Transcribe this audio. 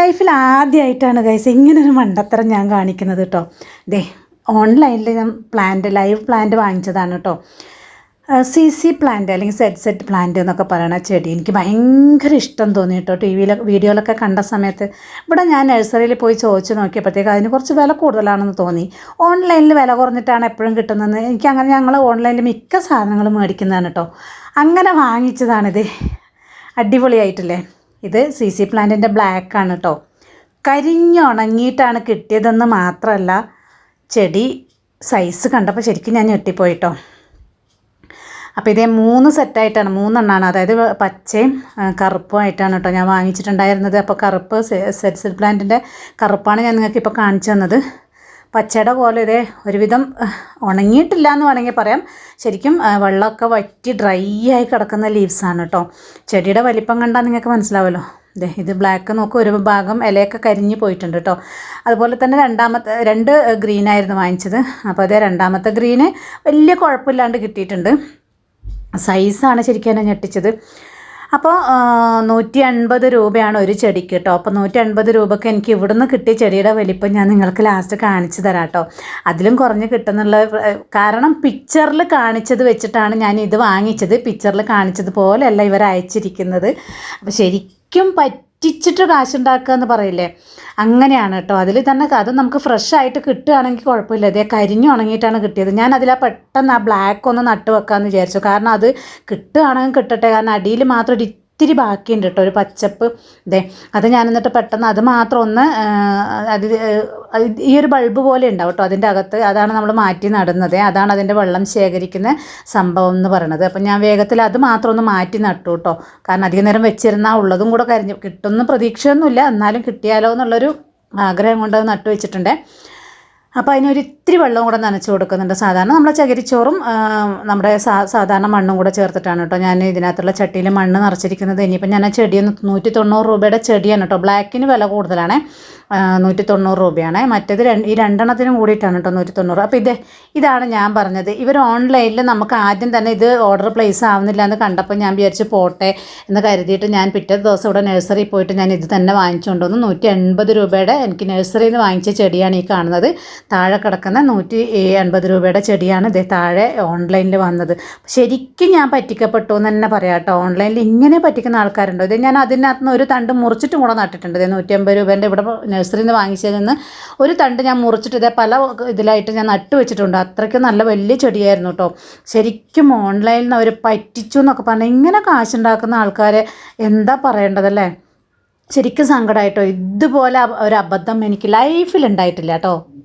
ലൈഫിൽ ആദ്യമായിട്ടാണ് ഗൈസ് ഇങ്ങനൊരു മണ്ടത്തരം ഞാൻ കാണിക്കുന്നത് കേട്ടോ ദേ ഓൺലൈനിൽ ഞാൻ പ്ലാന്റ് ലൈവ് പ്ലാന്റ് വാങ്ങിച്ചതാണ് കേട്ടോ സി സി പ്ലാന്റ് അല്ലെങ്കിൽ സെറ്റ് സെറ്റ് പ്ലാന്റ് എന്നൊക്കെ പറയുന്ന ചെടി എനിക്ക് ഭയങ്കര ഇഷ്ടം തോന്നി കേട്ടോ ടി വിയിലൊക്കെ വീഡിയോയിലൊക്കെ കണ്ട സമയത്ത് ഇവിടെ ഞാൻ നഴ്സറിയിൽ പോയി ചോദിച്ചു നോക്കിയപ്പോഴത്തേക്ക് അതിന് കുറച്ച് വില കൂടുതലാണെന്ന് തോന്നി. ഓൺലൈനിൽ വില കുറഞ്ഞിട്ടാണ് എപ്പോഴും കിട്ടുന്നതെന്ന് എനിക്ക് അങ്ങനെ ഞങ്ങൾ ഓൺലൈനിൽ മിക്ക സാധനങ്ങളും മേടിക്കുന്നതാണ് കേട്ടോ അങ്ങനെ വാങ്ങിച്ചതാണിത് അടിപൊളിയായിട്ടില്ലേ? ഇത് സി സി പ്ലാന്റിന്റെ ബ്ലാക്ക് ആണ് കേട്ടോ കരിഞ്ഞുണങ്ങിയിട്ടാണ് കിട്ടിയതെന്ന് മാത്രമല്ല ചെടി സൈസ് കണ്ടപ്പോൾ ശരിക്കും ഞാൻ ഞെട്ടിപ്പോയിട്ടോ. അപ്പോൾ ഇതേ മൂന്ന് സെറ്റായിട്ടാണ് മൂന്നെണ്ണമാണ് അതായത് പച്ചയും കറുപ്പുമായിട്ടാണ് കേട്ടോ ഞാൻ വാങ്ങിച്ചിട്ടുണ്ടായിരുന്നത്. അപ്പോൾ കറുപ്പ് സെറ്റ് സെറ്റ് പ്ലാന്റിന്റെ കറുപ്പാണ് ഞാൻ നിങ്ങൾക്ക് ഇപ്പോൾ കാണിച്ചു തന്നത്. പച്ചയുടെ പോലെ ഇതേ ഒരുവിധം ഉണങ്ങിയിട്ടില്ല എന്ന് വേണമെങ്കിൽ പറയാം. ശരിക്കും വെള്ളമൊക്കെ വറ്റി ഡ്രൈ ആയി കിടക്കുന്ന ലീവ്സാണ് കേട്ടോ ചെടിയുടെ വലിപ്പം കണ്ടാൽ നിങ്ങൾക്ക് മനസ്സിലാവല്ലോ. ദേ ഇത് ബ്ലാക്ക് നോക്ക് ഒരു ഭാഗം ഇലയൊക്കെ കരിഞ്ഞ് പോയിട്ടുണ്ട് കേട്ടോ അതുപോലെ തന്നെ രണ്ടാമത്തെ രണ്ട് ഗ്രീനായിരുന്നു വാങ്ങിച്ചത്. അപ്പോൾ അതേ രണ്ടാമത്തെ ഗ്രീന് വലിയ കുഴപ്പമില്ലാണ്ട് കിട്ടിയിട്ടുണ്ട്. സൈസാണ് ശരിക്കും എന്നെ ഞെട്ടിച്ചത്. അപ്പോൾ നൂറ്റി അൻപത് രൂപയാണ് ഒരു ചെടിക്ക് കേട്ടോ അപ്പോൾ നൂറ്റി അൻപത് രൂപയ്ക്ക് എനിക്ക് ഇവിടുന്ന് കിട്ടിയ ചെടിയുടെ വലിപ്പം ഞാൻ നിങ്ങൾക്ക് ലാസ്റ്റ് കാണിച്ചു തരാം കേട്ടോ അതിലും കുറഞ്ഞ് കിട്ടുന്നുള്ള കാരണം പിക്ചറിൽ കാണിച്ചത് വെച്ചിട്ടാണ് ഞാൻ ഇത് വാങ്ങിച്ചത്. പിക്ചറിൽ കാണിച്ചത് പോലെയല്ല ഇവർ അയച്ചിരിക്കുന്നത് അപ്പോൾ ശരിക്കും പറ്റിച്ചിട്ട് കാശുണ്ടാക്കുക എന്ന് പറയില്ലേ? അങ്ങനെയാണ് കേട്ടോ. അതിൽ തന്നെ അത് നമുക്ക് ഫ്രഷ് ആയിട്ട് കിട്ടുകയാണെങ്കിൽ കുഴപ്പമില്ല. അതേ കരിഞ്ഞു ഉണങ്ങിയിട്ടാണ് കിട്ടിയത്. ഞാൻ അതിലാ പെട്ടെന്ന് ആ ബ്ലാക്ക് ഒന്ന് നട്ട് വെക്കാമെന്ന് വിചാരിച്ചു. കാരണം അത് കിട്ടുകയാണെങ്കിൽ കിട്ടട്ടെ. കാരണം അടിയിൽ മാത്രം ഒരു ഇത്തിരി ബാക്കിയുണ്ട് കേട്ടോ. ഒരു പച്ചപ്പ് ഇതേ. അത് ഞാൻ എന്നിട്ട് പെട്ടെന്ന് അത് മാത്രം ഒന്ന് അത് ഈ ഒരു ബൾബ് പോലെ ഉണ്ടാവും കേട്ടോ അതിന്റെ അകത്ത്. അതാണ് നമ്മൾ മാറ്റി നടുന്നത്. അതാണ് അതിന്റെ വെള്ളം ശേഖരിക്കുന്ന സംഭവം എന്ന് പറയുന്നത് അപ്പം ഞാൻ വേഗത്തിൽ അത് മാത്രം ഒന്ന് മാറ്റി നട്ടു കേട്ടോ കാരണം അധികം നേരം വെച്ചിരുന്നാൽ ഉള്ളതും കൂടെ കരിഞ്ഞു. കിട്ടുന്ന പ്രതീക്ഷയൊന്നുമില്ല. എന്നാലും കിട്ടിയാലോ എന്നുള്ളൊരു ആഗ്രഹം കൊണ്ട് അത് നട്ടു വെച്ചിട്ടുണ്ട്. അപ്പോൾ അതിനൊരു ഇത്തിരി വെള്ളവും കൂടെ നനച്ച് കൊടുക്കുന്നുണ്ട്. സാധാരണ നമ്മളെ ചകിരിച്ചോറും നമ്മുടെ സാ സാധാരണ മണ്ണും കൂടെ ചേർത്തിട്ടാണ് കേട്ടോ ഞാൻ ഇതിനകത്തുള്ള ചട്ടിയിൽ മണ്ണ് നിറച്ചിരിക്കുന്നത്. ഇനിയിപ്പോൾ ഞാൻ ആ ചെടിയൊന്ന് നൂറ്റി തൊണ്ണൂറ് രൂപയുടെ ചെടിയാണ് കേട്ടോ ബ്ലാക്കിന് വില കൂടുതലാണ്. നൂറ്റി തൊണ്ണൂറ് രൂപയാണ്. മറ്റേത് രണ്ട് ഈ രണ്ടെണ്ണത്തിനും കൂടിയിട്ടാണ് കേട്ടോ നൂറ്റി തൊണ്ണൂറ് അപ്പോൾ ഇത് ഇതാണ് ഞാൻ പറഞ്ഞത്. ഇവർ ഓൺലൈനിൽ നമുക്ക് ആദ്യം തന്നെ ഇത് ഓർഡർ പ്ലേസ് ആവുന്നില്ല എന്ന് കണ്ടപ്പോൾ ഞാൻ വിചാരിച്ച് പോട്ടെ എന്ന് കരുതിയിട്ട് ഞാൻ പിറ്റേ ദിവസം ഇവിടെ നഴ്സറിയിൽ പോയിട്ട് ഞാൻ ഇത് തന്നെ വാങ്ങിച്ചുകൊണ്ട് വന്നു. നൂറ്റി എൺപത് രൂപയുടെ എനിക്ക് നഴ്സറിയിൽ നിന്ന് വാങ്ങിച്ച ചെടിയാണ് ഈ കാണുന്നത്. താഴെ കിടക്കുന്ന നൂറ്റി എൺപത് രൂപയുടെ ചെടിയാണ് ഇത് താഴെ ഓൺലൈനിൽ വന്നത്. ശരിക്കും ഞാൻ പറ്റിക്കപ്പെട്ടു എന്ന് തന്നെ പറയാം കേട്ടോ. ഓൺലൈനിൽ ഇങ്ങനെ പറ്റിക്കുന്ന ആൾക്കാരുണ്ടോ? ഇത് ഞാൻ അതിനകത്ത് നിന്ന് ഒരു തണ്ട് മുറിച്ചിട്ടും കൂടെ നട്ടിട്ടുണ്ട്. നൂറ്റി അമ്പത് രൂപേന്റെ ഇവിടെ നഴ്സറിയിൽ നിന്ന് വാങ്ങിച്ചതിൽ നിന്ന് ഒരു തണ്ട് ഞാൻ മുറിച്ചിട്ട് ഇതേ പല ഇതിലായിട്ട് ഞാൻ നട്ടു വെച്ചിട്ടുണ്ട്. അത്രയ്ക്ക് നല്ല വലിയ ചെടിയായിരുന്നു കേട്ടോ ശരിക്കും ഓൺലൈനിൽ നിന്ന് അവർ പറ്റിച്ചു എന്നൊക്കെ പറഞ്ഞാൽ ഇങ്ങനെ കാശുണ്ടാക്കുന്ന ആൾക്കാരെ എന്താ പറയേണ്ടതല്ലേ? ശരിക്കും സങ്കടമായിട്ടോ ഇതുപോലെ ഒരു അബദ്ധം എനിക്ക് ലൈഫിൽ ഉണ്ടായിട്ടില്ല കേട്ടോ